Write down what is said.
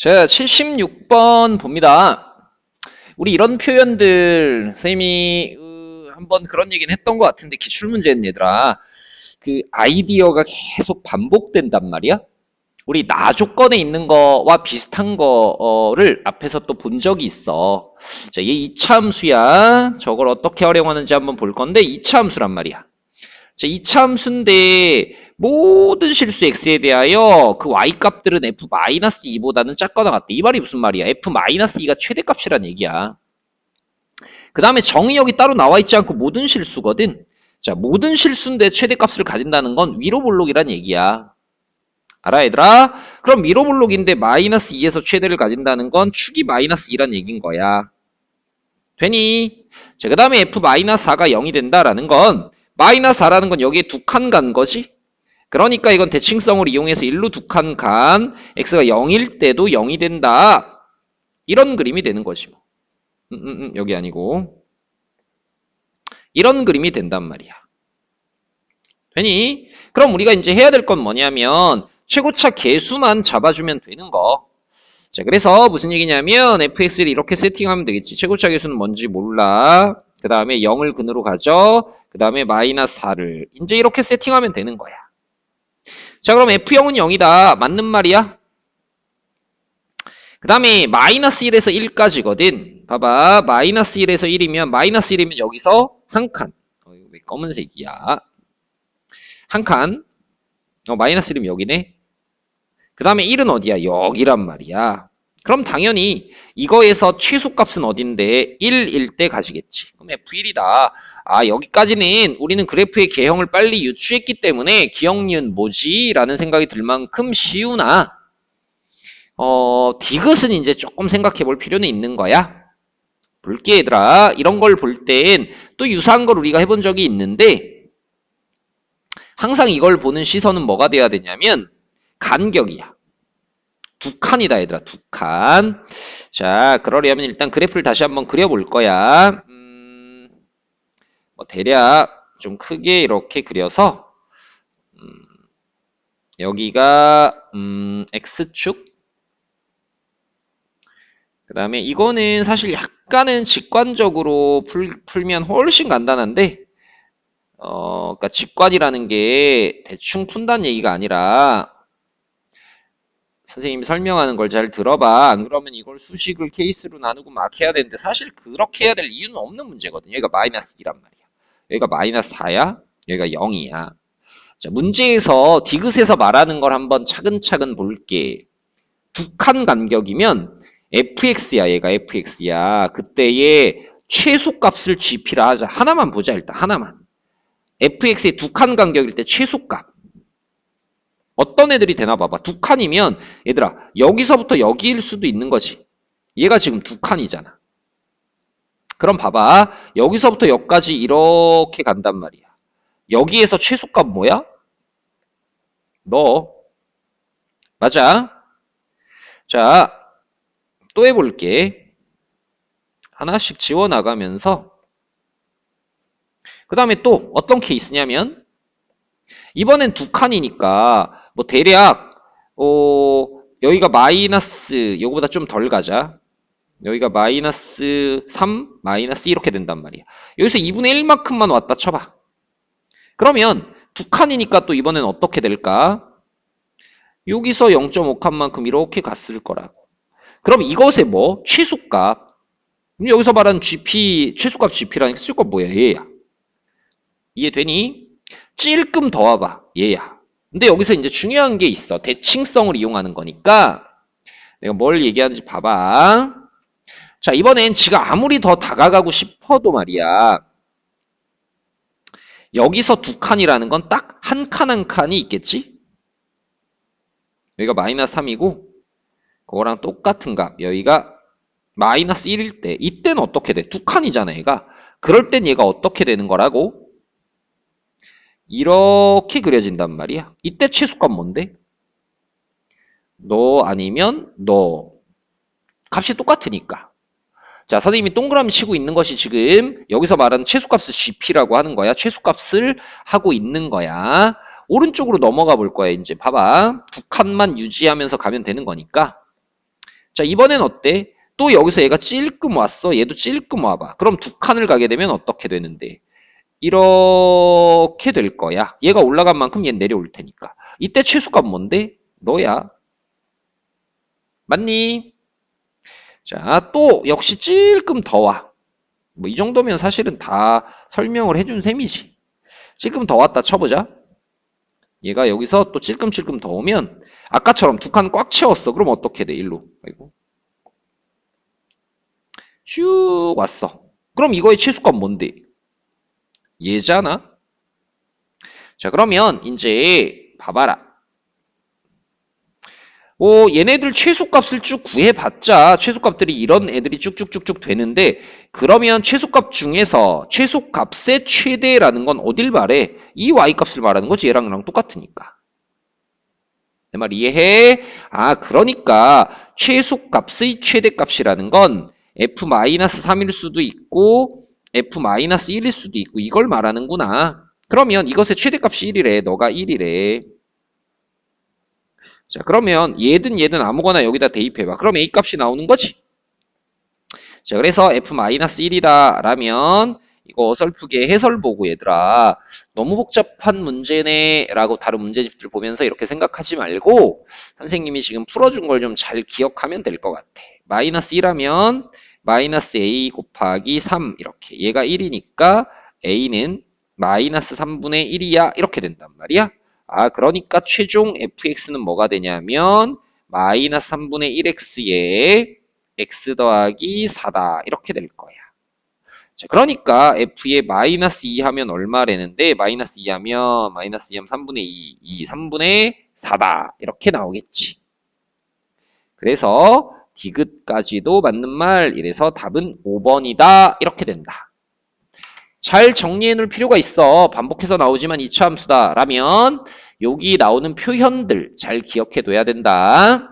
자, 76번 봅니다. 우리 이런 표현들, 선생님이 어, 한번 그런 얘기는 했던 것 같은데, 기출문제는 얘들아. 그 아이디어가 계속 반복된단 말이야? 우리 나 조건에 있는 거와 비슷한 거를 앞에서 또 본 적이 있어. 자, 얘 이차함수야. 저걸 어떻게 활용하는지 한번 볼 건데, 이차함수란 말이야. 자, 이차함수인데, 모든 실수 x에 대하여 그 y 값들은 f-2보다는 작거나 같다. 이 말이 무슨 말이야? f-2가 최대값이란 얘기야. 그 다음에 정의역이 따로 나와 있지 않고 모든 실수거든. 자, 모든 실수인데 최대값을 가진다는 건 위로 볼록이란 얘기야. 알아, 얘들아? 그럼 위로 볼록인데 마이너스 2에서 최대를 가진다는 건 축이 마이너스 2란 얘기인 거야. 되니? 자, 그 다음에 f-4가 0이 된다라는 건 마이너스 4라는 건 여기에 두 칸 간 거지? 그러니까 이건 대칭성을 이용해서 1로 두 칸 간 x가 0일 때도 0이 된다. 이런 그림이 되는 거지 뭐. 음, 음, 음, 여기 아니고 이런 그림이 된단 말이야. 되니? 그럼 우리가 이제 해야 될 건 뭐냐면 최고차 개수만 잡아주면 되는 거. 자, 그래서 무슨 얘기냐면 fx를 이렇게 세팅하면 되겠지. 최고차 개수는 뭔지 몰라. 그 다음에 0을 근으로 가져. 그 다음에 마이너스 4를. 이제 이렇게 세팅하면 되는 거야. 자, 그럼 F0은 0이다. 맞는 말이야? 그 다음에 마이너스 1에서 1까지거든. 봐봐. 마이너스 1에서 1이면, 마이너스 1이면 여기서 한 칸. 어, 왜 검은색이야? 한 칸. 어, 마이너스 1이면 여기네. 그 다음에 1은 어디야? 여기란 말이야. 그럼 당연히 이거에서 최소값은 어딘데 1일 때 가시겠지. 그럼 F1이다. 아 여기까지는 우리는 그래프의 개형을 빨리 유추했기 때문에 기억니은 뭐지? 라는 생각이 들 만큼 쉬우나 어 디귿은 이제 조금 생각해 볼 필요는 있는 거야. 볼게 얘들아. 이런 걸 볼 땐 또 유사한 걸 우리가 해본 적이 있는데 항상 이걸 보는 시선은 뭐가 돼야 되냐면 간격이야. 두 칸이다 얘들아 두 칸. 자 그러려면 일단 그래프를 다시 한번 그려볼 거야. 음, 뭐 대략 좀 크게 이렇게 그려서 음, 여기가 음, x축 그 다음에 이거는 사실 약간은 직관적으로 풀, 풀면 훨씬 간단한데 어, 그러니까 직관이라는 게 대충 푼다는 얘기가 아니라 선생님이 설명하는 걸 잘 들어봐. 안 그러면 이걸 수식을 케이스로 나누고 막 해야 되는데 사실 그렇게 해야 될 이유는 없는 문제거든. 여기가 마이너스 2란 말이야. 여기가 마이너스 4야. 여기가 0이야. 자, 문제에서 디귿에서 말하는 걸 한번 차근차근 볼게. 두 칸 간격이면 fx야. 얘가 fx야. 그때의 최소값을 gp라 하자. 하나만 보자 일단 하나만. fx의 두 칸 간격일 때 최소값. 어떤 애들이 되나 봐봐. 두 칸이면 얘들아 여기서부터 여기일 수도 있는 거지. 얘가 지금 두 칸이잖아. 그럼 봐봐. 여기서부터 여기까지 이렇게 간단 말이야. 여기에서 최소값 뭐야? 너. 맞아. 자, 또 해볼게. 하나씩 지워나가면서 그 다음에 또 어떤 케이스냐면 이번엔 두 칸이니까 뭐 대략 어 여기가 마이너스 요거보다 좀 덜 가자. 여기가 마이너스 3, 마이너스 이렇게 된단 말이야. 여기서 2분의 1만큼만 왔다 쳐봐. 그러면 두 칸이니까 또 이번엔 어떻게 될까? 여기서 0.5칸만큼 이렇게 갔을 거라고. 그럼 이것의 뭐? 최소값. 여기서 말하는 GP, 최소값 GP라는 최소값 뭐야? 얘야. 이해되니? 찔끔 더 와봐. 얘야. 근데 여기서 이제 중요한 게 있어. 대칭성을 이용하는 거니까 내가 뭘 얘기하는지 봐봐. 자, 이번엔 지가 아무리 더 다가가고 싶어도 말이야. 여기서 두 칸이라는 건 딱 한 칸한 칸이 있겠지? 여기가 마이너스 3이고 그거랑 똑같은 값. 여기가 마이너스 1일 때 이때는 어떻게 돼? 두 칸이잖아 얘가. 그럴 땐 얘가 어떻게 되는 거라고? 이렇게 그려진단 말이야. 이때 최소값 뭔데? 너 아니면 너. 값이 똑같으니까. 자, 선생님이 동그라미 치고 있는 것이 지금 여기서 말하는 최소값을 GP라고 하는 거야. 최소값을 하고 있는 거야. 오른쪽으로 넘어가 볼 거야. 이제 봐봐. 두 칸만 유지하면서 가면 되는 거니까. 자, 이번엔 어때? 또 여기서 얘가 찔끔 왔어. 얘도 찔끔 와봐. 그럼 두 칸을 가게 되면 어떻게 되는데? 이렇게 될 거야. 얘가 올라간 만큼 얘 내려올 테니까. 이때 최소값 뭔데? 너야. 맞니? 자, 또 역시 찔끔 더 와. 뭐 이 정도면 사실은 다 설명을 해준 셈이지. 찔끔 더 왔다 쳐보자. 얘가 여기서 또 찔끔찔끔 더 오면 아까처럼 두 칸 꽉 채웠어. 그럼 어떻게 돼? 일로. 아이고. 쭉 왔어. 그럼 이거의 최소값 뭔데? 얘잖아. 자, 그러면 이제 봐봐라. 오, 얘네들 최소값을 쭉 구해봤자 최소값들이 이런 애들이 쭉쭉쭉쭉 되는데 그러면 최소값 중에서 최소값의 최대라는 건 어딜 말해? 이 y값을 말하는 거지 얘랑 얘랑 똑같으니까. 내 말 이해해? 아, 그러니까 최소값의 최대값이라는 건 f-3일 수도 있고 f-1일 수도 있고 이걸 말하는구나. 그러면 이것의 최대값이 1이래. 너가 1이래. 자, 그러면 얘든 얘든 아무거나 여기다 대입해봐. 그럼 A 값이 나오는 거지. 자, 그래서 f-1이다 라면 이거 어설프게 해설 보고 얘들아 너무 복잡한 문제네 라고 다른 문제집들 보면서 이렇게 생각하지 말고 선생님이 지금 풀어준 걸 좀 잘 기억하면 될 것 같아. 마이너스 1하면 마이너스 a 곱하기 3 이렇게 얘가 1이니까 a는 마이너스 3분의 1이야 이렇게 된단 말이야. 아 그러니까 최종 fx는 뭐가 되냐면 마이너스 3분의 1x에 x 더하기 4다 이렇게 될 거야. 자, 그러니까 f에 마이너스 2 하면 얼마라는데 마이너스 2 하면 마이너스 2 하면 3분의 2, 2 3분의 4다 이렇게 나오겠지. 그래서 디귿까지도 맞는 말 이래서 답은 5번이다 이렇게 된다. 잘 정리해 놓을 필요가 있어. 반복해서 나오지만 이차 함수다 라면 여기 나오는 표현들 잘 기억해 둬야 된다.